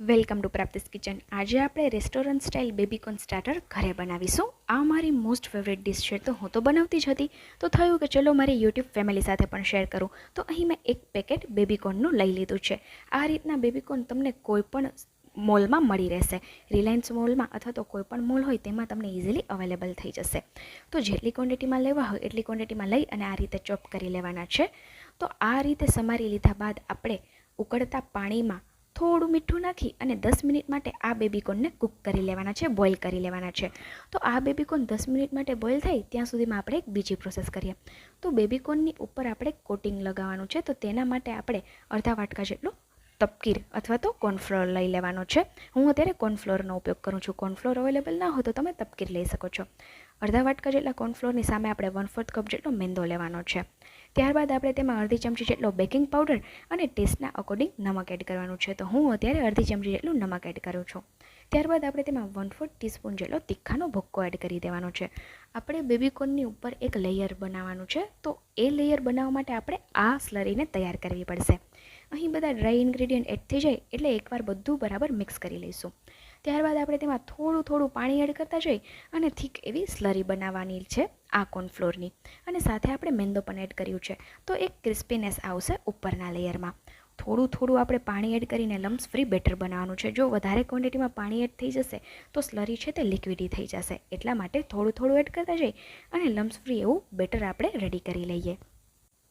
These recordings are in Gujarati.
Welcome to પ્રાપ્તિસ kitchen. આજે આપણે રેસ્ટોરન્ટ સ્ટાઇલ બેબીકોર્ન સ્ટાર્ટર ઘરે બનાવીશું. આ મારી મોસ્ટ ફેવરેટ ડિશ છે, તો હું તો બનાવતી જ હતી. તો થયું કે ચલો મારી યુટ્યુબ ફેમિલી સાથે પણ શેર કરું. તો અહીં મેં એક પેકેટ બેબીકોર્નનું લઈ લીધું છે. આ રીતના બેબીકોર્ન તમને કોઈ પણ મોલમાં મળી રહેશે. રિલાયન્સ મોલમાં અથવા તો કોઈ પણ મોલ હોય, તેમાં તમને ઇઝીલી અવેલેબલ થઈ જશે. તો જેટલી ક્વોન્ટિટીમાં લેવા હોય, એટલી ક્વોન્ટિટીમાં લઈ અને આ રીતે ચોપ કરી લેવાના છે. તો આ રીતે સમારી લીધા બાદ આપણે ઉકળતા પાણીમાં થોડું મીઠું નાખી અને દસ મિનિટ માટે આ બેબીકોર્નને કૂક કરી લેવાના છે, બોઇલ કરી લેવાના છે. તો આ બેબીકોર્ન દસ મિનિટ માટે બોઇલ થાય ત્યાં સુધીમાં આપણે એક બીજી પ્રોસેસ કરીએ. તો બેબીકોર્નની ઉપર આપણે કોટિંગ લગાવવાનું છે, તો તેના માટે આપણે અડધા વાટકા જેટલું તપકીર અથવા તો કોર્નફ્લોર લઈ લેવાનો છે. હું અત્યારે કોર્નફ્લોરનો ઉપયોગ કરું છું. કોર્નફ્લોર અવેલેબલ ના હોય તો તમે તપકીર લઈ શકો છો. અડધા વાટકા જેટલા કોર્નફ્લોરની સામે આપણે વન ફોર્થ કપ જેટલો મેંદો લેવાનો છે. ત્યારબાદ આપણે તેમાં અડધી ચમચી જેટલો બેકિંગ પાવડર અને ટેસ્ટના અકોર્ડિંગ નમક એડ કરવાનું છે. તો હું અત્યારે અડધી ચમચી જેટલું નમક એડ કરું છું. ત્યારબાદ આપણે તેમાં વન ફોર્થ ટીસ્પૂન જેટલો તીખાનો ભૂક્કો એડ કરી દેવાનો છે. આપણે બેબીકોર્નની ઉપર એક લેયર બનાવવાનું છે. તો એ લેયર બનાવવા માટે આપણે આ સ્લરીને તૈયાર કરવી પડશે. અહીં બધા ડ્રાય ઇન્ગ્રેડિયન્ટ એડ થઈ જાય એટલે એકવાર બધું બરાબર મિક્સ કરી લઈશું. ત્યારબાદ આપણે તેમાં થોડું થોડું પાણી એડ કરતા જઈ અને થીક એવી સ્લરી બનાવવાની છે આ કોર્નફ્લોરની. અને સાથે આપણે મેંદો પણ એડ કર્યું છે. તો એક ક્રિસ્પીનેસ આવશે ઉપરના લેયરમાં. થોડું થોડું આપણે પાણી એડ કરીને લમ્સ ફ્રી બેટર બનાવવાનું છે. જો વધારે ક્વોન્ટિટીમાં પાણી એડ થઈ જશે, તો સ્લરી છે તે લિક્વિડી થઈ જશે. એટલા માટે થોડું થોડું એડ કરતા જઈ અને લમ્સ ફ્રી એવું બેટર આપણે રેડી કરી લઈએ.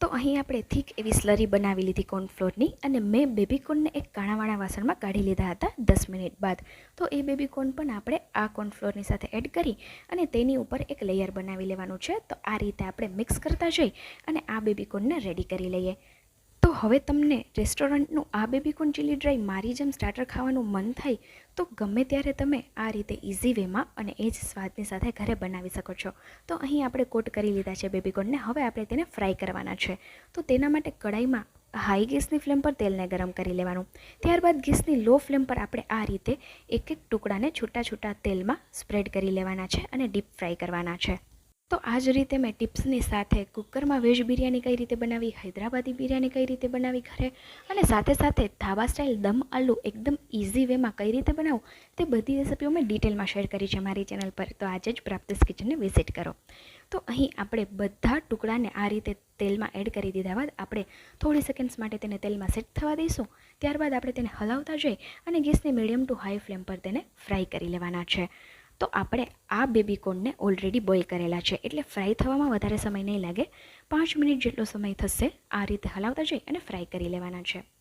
તો અહીં આપણે થીક એવી સ્લરી બનાવી લીધી કોર્નફ્લોરની અને મેં બેબીકોર્નને એક કાણાવાળા વાસણમાં કાઢી લીધા હતા દસ મિનિટ બાદ. તો એ બેબીકોર્ન પણ આપણે આ કોર્નફ્લોરની સાથે એડ કરી અને તેની ઉપર એક લેયર બનાવી લેવાનું છે. તો આ રીતે આપણે મિક્સ કરતા જઈ અને આ બેબીકોર્નને રેડી કરી લઈએ. તો હવે તમને રેસ્ટોરન્ટનું આ બેબીકોર્ન ચીલી ડ્રાય મારી જેમ સ્ટાર્ટર ખાવાનું મન થાય, તો ગમે ત્યારે તમે આ રીતે ઇઝી વેમાં અને એ જ સ્વાદની સાથે ઘરે બનાવી શકો છો. તો અહીં આપણે કોટ કરી લીધા છે બેબીકોનને હવે આપણે તેને ફ્રાય કરવાના છે. તો તેના માટે કડાઈમાં હાઈ ગેસની ફ્લેમ પર તેલને ગરમ કરી લેવાનું. ત્યારબાદ ગેસની લો ફ્લેમ પર આપણે આ રીતે એક એક ટુકડાને છૂટા છૂટા તેલમાં સ્પ્રેડ કરી લેવાના છે અને ડીપ ફ્રાય કરવાના છે. તો આ જ રીતે મેં ટિપ્સની સાથે કુકરમાં વેજ બિરયાની કઈ રીતે બનાવી, હૈદરાબાદી બિરયાની કઈ રીતે બનાવી ઘરે અને સાથે સાથે ધાબા સ્ટાઇલ દમ આલુ એકદમ ઇઝી વેમાં કઈ રીતે બનાવું તે બધી રેસિપીઓ મેં ડિટેલમાં શેર કરી છે મારી ચેનલ પર. તો આજે જ પ્રાપ્તિસ કિચનને વિઝિટ કરો. તો અહીં આપણે બધા ટુકડાને આ રીતે તેલમાં એડ કરી દીધા બાદ આપણે થોડી સેકન્ડ્સ માટે તેને તેલમાં સેટ થવા દઈશું. ત્યારબાદ આપણે તેને હલાવતા જઈ અને ગેસને મીડિયમ ટુ હાઈ ફ્લેમ પર તેને ફ્રાય કરી લેવાના છે. તો આપણે આ બેબીકોર્નને ઓલરેડી બોઇલ કરેલા છે. એટલે ફ્રાય થવામાં વધારે સમય નહીં લાગે. પાંચ મિનિટ જેટલો સમય થશે આ રીતે હલાવતા જઈ અને ફ્રાય કરી લેવાના છે.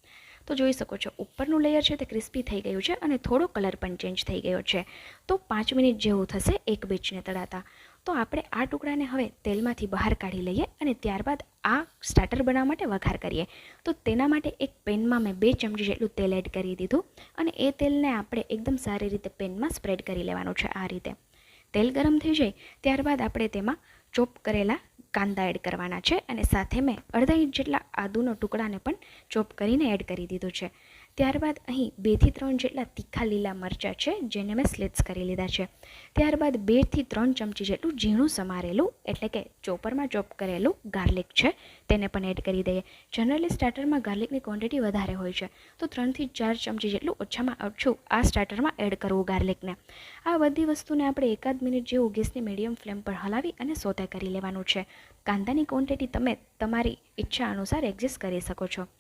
તો જોઈ શકો છો, ઉપરનું લેયર છે તે ક્રિસ્પી થઈ ગયું છે અને થોડો કલર પણ ચેન્જ થઈ ગયો છે. તો પાંચ મિનિટ જેવું થશે એક બીચને તળાતા. તો આપણે આ ટુકડાને હવે તેલમાંથી બહાર કાઢી લઈએ અને ત્યારબાદ આ સ્ટાર્ટર બનાવવા માટે વઘાર કરીએ. તો તેના માટે એક પેનમાં મેં બે ચમચી જેટલું તેલ એડ કરી દીધું અને એ તેલને આપણે એકદમ સારી રીતે પેનમાં સ્પ્રેડ કરી લેવાનું છે આ રીતે. તેલ ગરમ થઈ જાય ત્યારબાદ આપણે તેમાં ચોપ કરેલા કાંદા એડ કરવાના છે અને સાથે મેં અડધા ઇંચ જેટલા આદુનો ટુકડાને પણ ચોપ કરીને એડ કરી દીધું છે. ત્યારબાદ અહીં બેથી ત્રણ જેટલા તીખા લીલા મરચાં છે, જેને મેં સ્લિટ્સ કરી લીધા છે. ત્યારબાદ બેથી ત્રણ ચમચી જેટલું ઝીણું સમારેલું, એટલે કે ચોપરમાં ચોપ કરેલું ગાર્લિક છે, તેને પણ એડ કરી દઈએ. જનરલી સ્ટાર્ટરમાં ગાર્લિકની ક્વોન્ટિટી વધારે હોય છે, તો ત્રણથી ચાર ચમચી જેટલું ઓછામાં ઓછું આ સ્ટાર્ટરમાં એડ કરવું ગાર્લિકને આ બધી વસ્તુને આપણે એકાદ મિનિટ જેવું ગેસની મીડિયમ ફ્લેમ પર હલાવી અને સોતે કરી લેવાનું છે. કાંદાની ક્વોન્ટિટી તમે તમારી ઈચ્છા અનુસાર એડજસ્ટ કરી શકો છો.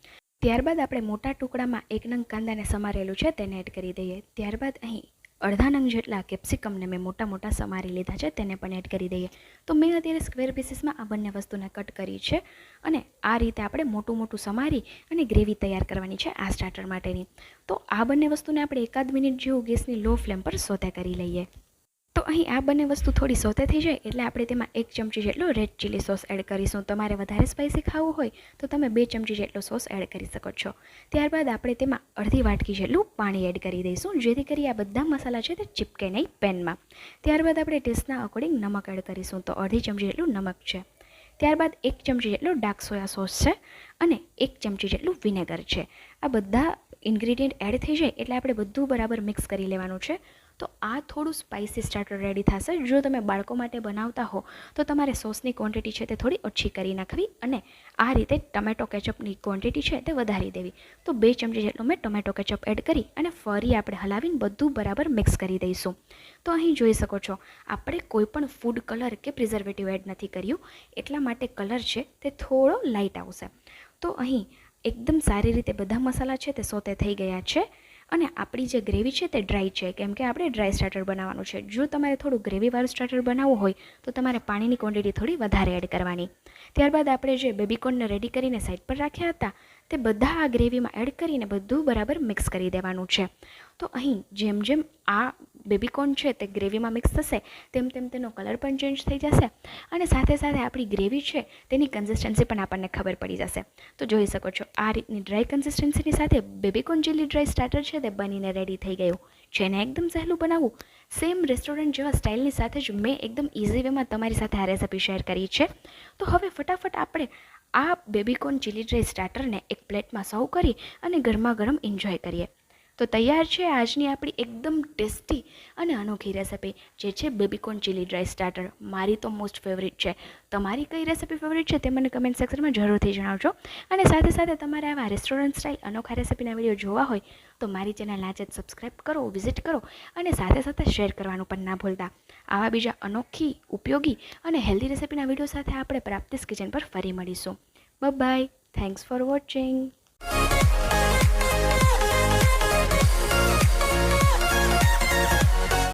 ત્યારબાદ આપણે મોટા ટુકડામાં એક નંગ કાંદાને સમારેલું છે તેને એડ કરી દઈએ. ત્યારબાદ અહીં અડધા નંગ જેટલા કેપ્સિકમને મેં મોટા મોટા સમારી લીધા છે તેને પણ એડ કરી દઈએ. તો મેં અત્યારે સ્ક્વેર પીસીસમાં આ બંને વસ્તુને કટ કરી છે અને આ રીતે આપણે મોટું મોટું સમારી અને ગ્રેવી તૈયાર કરવાની છે આ સ્ટાર્ટર માટેની. તો આ બંને વસ્તુને આપણે એકાદ મિનિટ જેવું ગેસની લો ફ્લેમ પર સોતે કરી લઈએ. તો અહીં આ બંને વસ્તુ થોડી સોતે થઈ જાય, એટલે આપણે તેમાં એક ચમચી જેટલો રેડ ચીલી સોસ એડ કરીશું. તમારે વધારે સ્પાઇસી ખાવું હોય, તો તમે બે ચમચી જેટલો સોસ એડ કરી શકો છો. ત્યારબાદ આપણે તેમાં અડધી વાટકી જેટલું પાણી એડ કરી દઈશું, જેથી કરી આ બધા મસાલા છે તે ચીપકે નહીં પેનમાં. ત્યારબાદ આપણે ટેસ્ટના અકોર્ડિંગ નમક એડ કરીશું, તો અડધી ચમચી જેટલું નમક છે. ત્યારબાદ એક ચમચી જેટલો ડાર્ક સોયા સોસ છે અને એક ચમચી જેટલું વિનેગર છે. આ બધા ઇન્ગ્રીડિયન્ટ એડ થઈ જાય, એટલે આપણે બધું બરાબર મિક્સ કરી લેવાનું છે. તો આ થોડું સ્પાઇસી સ્ટાર્ટર રેડી થશે. જો તમે બાળકો માટે બનાવતા હો, તો તમારે સોસની ક્વોન્ટિટી છે તે થોડી ઓછી કરી નાખવી અને આ રીતે ટમેટો કેચઅપની ક્વોન્ટિટી છે તે વધારી દેવી. તો બે ચમચી જેટલો મેં ટમેટો કેચઅપ એડ કરી અને ફરી આપણે હલાવીને બધું બરાબર મિક્સ કરી દઈશું. તો અહીં જોઈ શકો છો, આપણે કોઈ પણ ફૂડ કલર કે પ્રિઝર્વેટિવ એડ નથી કર્યું. એટલા માટે કલર છે તે થોડો લાઇટ આવશે. તો અહીં એકદમ સારી રીતે બધા મસાલા છે તે સોતે થઈ ગયા છે. અને આપણી જે ગ્રેવી છે તે ડ્રાય છે, કેમ કે આપણે ડ્રાય સ્ટાર્ટર બનાવવાનું છે. જો તમારે થોડું ગ્રેવીવાળું સ્ટાર્ટર બનાવવું હોય, તો તમારે પાણીની ક્વોન્ટિટી થોડી વધારે એડ કરવાની. ત્યારબાદ આપણે જે બેબીકોર્નને રેડી કરીને સાઈડ પર રાખ્યા હતા, તે બધા આ ગ્રેવીમાં એડ કરીને બધું બરાબર મિક્સ કરી દેવાનું છે. તો અહીં જેમ જેમ આ બેબીકોર્ન છે તે ગ્રેવીમાં મિક્સ થશે, તેમ તેમ તેનો કલર પણ ચેન્જ થઈ જશે અને સાથે સાથે આપણી ગ્રેવી છે તેની કન્સિસ્ટન્સી પણ આપણને ખબર પડી જશે. તો જોઈ શકો છો, આ રીતની ડ્રાય કન્સિસ્ટન્સીની સાથે બેબીકોર્ન ચીલી ડ્રાય સ્ટાર્ટર છે તે બનીને રેડી થઈ ગયું. જેને એકદમ સહેલું બનાવવું સેમ રેસ્ટોરન્ટ જેવા સ્ટાઇલની સાથે જ મેં એકદમ ઇઝી વેમાં તમારી સાથે આ રેસિપી શેર કરી છે. તો હવે ફટાફટ આપણે આ બેબીકોર્ન ચીલી ડ્રાય સ્ટાર્ટરને એક પ્લેટમાં સર્વ કરી અને ગરમા ગરમ એન્જોય કરીએ. તો તૈયાર છે આજની આપણી એકદમ ટેસ્ટી અને અનોખી રેસિપી, જે છે બેબીકોર્ન ચીલી ડ્રાય સ્ટાર્ટર. મારી તો મોસ્ટ ફેવરિટ છે. તમારી કઈ રેસિપી ફેવરિટ છે તે મને કમેન્ટ સેક્શનમાં જરૂરથી જણાવજો. અને સાથે સાથે તમારે આવા રેસ્ટોરન્ટ સ્ટાઇલ અનોખા રેસિપીના વીડિયો જોવા હોય, તો મારી ચેનલ આજે જ કરો, વિઝિટ કરો અને સાથે સાથે શેર કરવાનું પણ ના ભૂલતા. આવા બીજા અનોખી, ઉપયોગી અને હેલ્ધી રેસિપીના વીડિયો સાથે આપણે પ્રાપ્તિસ કિચન પર ફરી મળીશું. By thanks for watching